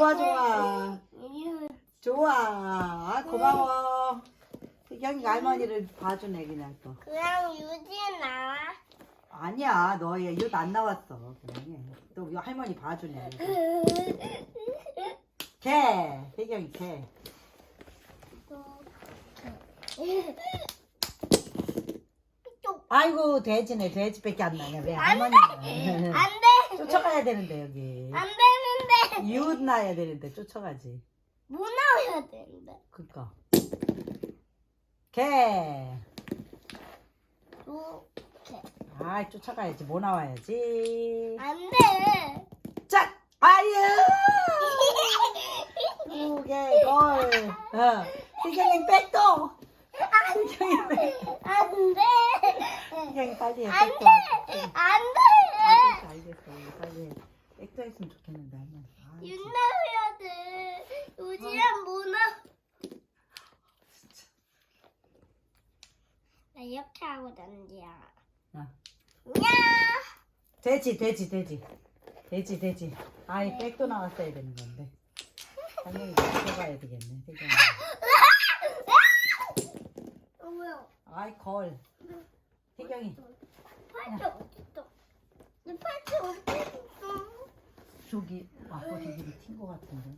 좋아 좋아. 좋아. 아, 고마워. 태경이가 할머니를 봐주네 그냥 또. 그냥 유지에 나와. 아니야 너얘윷안 나왔어 그냥. 해. 또 이거 할머니 봐주네. 개 태경이 개. 쪽. 아이고 돼지네 돼지밖에 안 나냐 왜 안 할머니는 안 돼. 쫓아가야 되는데 여기. 안 되는 데. 이웃 나야 되는데 쫓아가지 못 나와야 되는데. 그니까 개 이렇게. 아 쫓아가야지 뭐 나와야지 안 돼. 짝 아유 두개 걸 어. 태경이 백도 태경이 백 안 돼. 태경이 빨리 해안 백도 돼. 안 돼. 알겠어 알겠어 빨리 해 백도 했으면 좋겠는데 할머니 아, 윤 나와야 돼. 유지랑 못 나. 나 이렇게 하고 던지야. 아. 야. 돼지 돼지 돼지 돼지 돼지 아이 백도 나왔어야 되는 건데 할머니 쫓아가야 되겠네 태경이 어, 뭐야? 아이 걸 태경이 팔찌 어딨어? 내 팔찌 어딨어? 저기 아까 저기로 튄거 같은데?